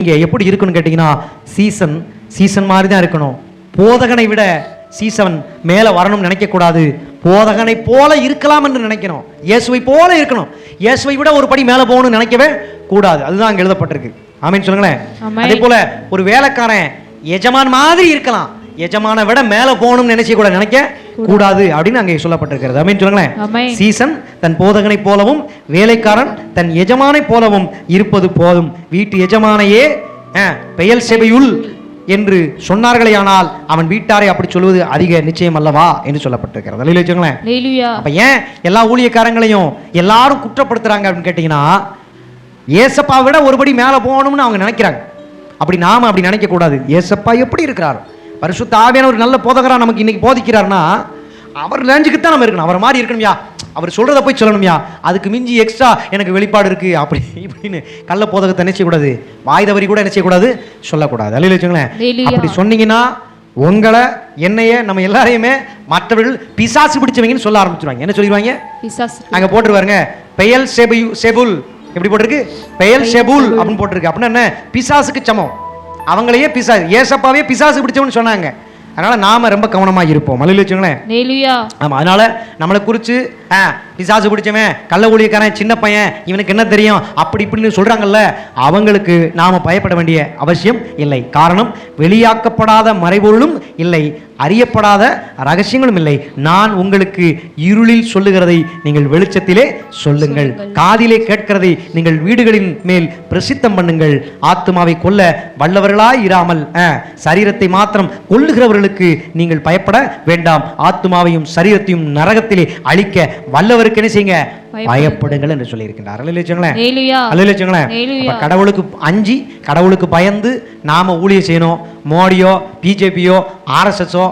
இங்கே எப்படி இருக்குன்னு கேட்டிங்கன்னா சீசன் சீசன் மாதிரி தான் இருக்கணும். போதகனை விட சீசன் மேலே வரணும்னு நினைக்கக்கூடாது. போதகனை போல இருக்கலாம் என்று நினைக்கணும். இயேசுவை போல இருக்கணும். இயேசுவை விட ஒரு படி மேலே போகணும்னு நினைக்கவே கூடாது. அதுதான் அங்கே எழுதப்பட்டிருக்கு. ஆமீன் சொல்லுங்களேன். அதே போல ஒரு வேலைக்காரன் எஜமான் மாதிரி இருக்கலாம். எஜமான விட மேலே போகணும்னு நினைச்ச கூட நினைக்க கூடாது. அப்படின்னு அங்கே சொல்லப்பட்டிருக்கிறது. ஆமீன் சொல்லுங்களேன். சீசன் தன் போதகனைப் போலவும் வேலைக்காரன் தன் எஜமானைப் போலவும் இருப்பது போதும். வீட்டு எஜமானையே பெயல் செபையுள் என்று சொன்னார்களேயானால் அவன் வீட்டாரை அப்படி சொல்வது அதிக நிச்சயம் அல்லவா என்று சொல்லப்பட்டிருக்கிறது. அல்லையா வச்சுங்களேன் அப்ப ஏன் எல்லா ஊழியக்காரங்களையும் எல்லாரும் குற்றப்படுத்துறாங்க அப்படின்னு கேட்டீங்கன்னா ஏசப்பா விட ஒருபடி மேலே போகணும்னு அவங்க நினைக்கிறாங்க. அப்படி நாம அப்படி நினைக்க கூடாது. ஏசப்பா எப்படி இருக்கிறார் பரிசுத்த ஆவியான ஒரு நல்ல போதகரா நமக்கு இன்னைக்கு போதிக்கிறார்னா அவர் ரேஞ்சுக்கு தான் நம்ம இருக்கணும். அவர் மாதிரி இருக்கணும்யா. அவர் சொல்றத போய் சொல்லணும்யா. அதுக்கு மிஞ்சி எக்ஸ்ட்ரா எனக்கு வெளிப்பாடு இருக்கு. அப்படி இப்படின்னு கள்ள போதகத்தை நினைச்ச கூடாது. வாய் தவறி கூட நினைச்ச கூடாது. சொல்லக்கூடாது. அல்லையா வச்சுங்களேன். அப்படி சொன்னீங்கன்னா உங்களை என்னைய நம்ம எல்லாரையுமே மற்றவர்கள் பிசாசு பிடிச்சவங்கன்னு சொல்ல ஆரம்பிச்சிருவாங்க. என்ன சொல்லிடுவாங்க? பிசாசு. அங்க போட்டுருவாருங்க பெயல் செபு செபுல். எப்படி போட்டிருக்கு? பெயல் செபுல். அப்படின்னு போட்டிருக்கு. அப்படின்னா என்ன? பிசாசுக்கு சமம். அவங்களையே பிசாசு ஏசப்பாவே பிசாசு பிடிச்சவன்னு சொன்னாங்க. அதனால நாம ரொம்ப கவனமா இருப்போம். மலையில வச்சுங்களேன் லேலுயா ஆமா அதனால நம்மளை குறித்து ஆ பிசாசு பிடிச்சவன் கள்ள ஊழியக்காரன் சின்ன பையன் இவனுக்கு என்ன தெரியும்? அப்படி இப்படின்னு சொல்றாங்கல்ல அவங்களுக்கு நாம பயப்பட வேண்டிய அவசியம் இல்லை. காரணம் வெளியாக்கப்படாத மறைபொருளும் இல்லை. அறியப்படாத ரகசியங்களும் இல்லை. நான் உங்களுக்கு இருளில் சொல்லுகிறதை நீங்கள் வெளிச்சத்திலே சொல்லுங்கள். காதிலே கேட்கிறதை நீங்கள் வீடுகளின் மேல் பிரசித்தம் பண்ணுங்கள். ஆத்துமாவை கொல்ல வல்லவர்களாய் இராமல் சரீரத்தை மாத்திரம் கொல்லுகிறவர்களுக்கு நீங்கள் பயப்பட வேண்டாம். ஆத்துமாவையும் சரீரத்தையும் நரகத்திலே அழிக்க வல்லவருக்கு என்ன செய்யுங்க? பயப்படுங்கள். என்று சொல்லியிருக்கின்றார். அப்ப கடவுளுக்கு அஞ்சி கடவுளுக்கு பயந்து நாம ஊழியம் செய்யணும். மோடியோ பிஜேபியோ ஆர்எஸ்எஸோ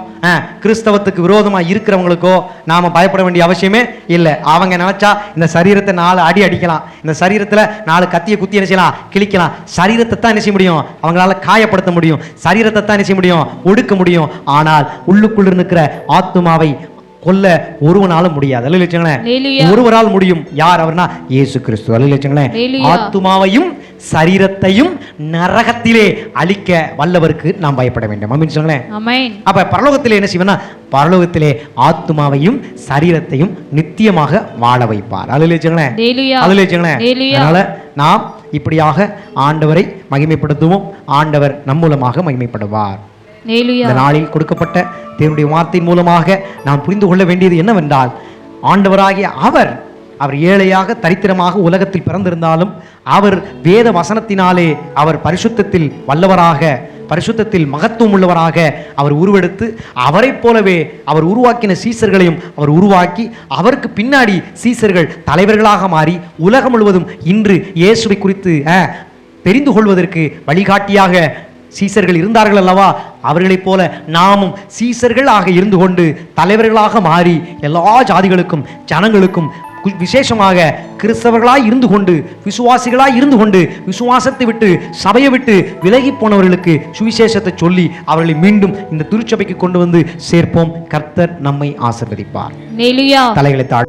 கிறிஸ்தவத்துக்கு விரோதமா இருக்கிறவங்களுக்கோ நாம பயப்பட வேண்டிய அவசியமே இல்லை. அவங்க நினைச்சா இந்த சரீரத்தை நாலு அடி அடிக்கலாம். இந்த சரீரத்துல நாலு கத்தியை குத்தி என்ன செய்யலாம்? கிழிக்கலாம். சரீரத்தை தான் என்ன செய்ய முடியும்? அவங்களால காயப்படுத்த முடியும். சரீரத்தை தான் என்ன செய்ய முடியும்? ஒடுக்க முடியும். ஆனால் உள்ளுக்குள்ள இருக்கிற ஆத்துமாவை கொல்ல ஒருவனாலும் முடியாது. அல்ல. ஒருவரால் முடியும். யார் அவர்னா? இயேசு கிறிஸ்து. அல்ல. ஆத்துமாவையும் சரீரத்தையும் நரகத்திலே அழிக்க வல்லவருக்கு நாம் பயப்பட வேண்டும். அப்படின்னு சொல்லுங்களேன் அப்ப பரலோகத்திலே என்ன செய்வேன்னா பரலோகத்திலே ஆத்துமாவையும் சரீரத்தையும் நித்தியமாக வாழ வைப்பார். அதில் வச்சுங்களேன் அதில் வச்சுங்களேன். அதனால நாம் இப்படியாக ஆண்டவரை மகிமைப்படுத்துவோம். ஆண்டவர் நம் மூலமாக மகிமைப்படுவார். இந்த நாளில் கொடுக்கப்பட்ட தேவனுடைய வார்த்தையின் மூலமாக நாம் புரிந்து கொள்ள வேண்டியது என்னவென்றால் ஆண்டவராகிய அவர் அவர் ஏழையாக தரித்திரமாக உலகத்தில் பிறந்திருந்தாலும் அவர் வேத வசனத்தினாலே அவர் பரிசுத்தத்தில் வல்லவராக பரிசுத்தத்தில் மகத்துவம் உள்ளவராக அவர் உருவெடுத்து அவரைப் போலவே அவர் உருவாக்கின சீசர்களையும் அவர் உருவாக்கி அவருக்கு பின்னாடி சீசர்கள் தலைவர்களாக மாறி உலகம் முழுவதும் இன்று இயேசுவை குறித்து தெரிந்து கொள்வதற்கு வழிகாட்டியாக சீசர்கள் இருந்தார்கள் அல்லவா? அவர்களைப் போல நாமும் சீசர்கள் ஆக இருந்து கொண்டு தலைவர்களாக மாறி எல்லா ஜாதிகளுக்கும் ஜனங்களுக்கும் விசேஷமாக கிறிஸ்தவர்களாய் இருந்து கொண்டு விசுவாசிகளாய் இருந்து கொண்டு விசுவாசத்தை விட்டு சபையை விட்டு விலகி போனவர்களுக்கு சுவிசேஷத்தை சொல்லி அவர்களை மீண்டும் இந்த திருச்சபைக்கு கொண்டு வந்து சேர்ப்போம். கர்த்தர் நம்மை ஆசிர்வதிப்பார். தலைகளை தாழ்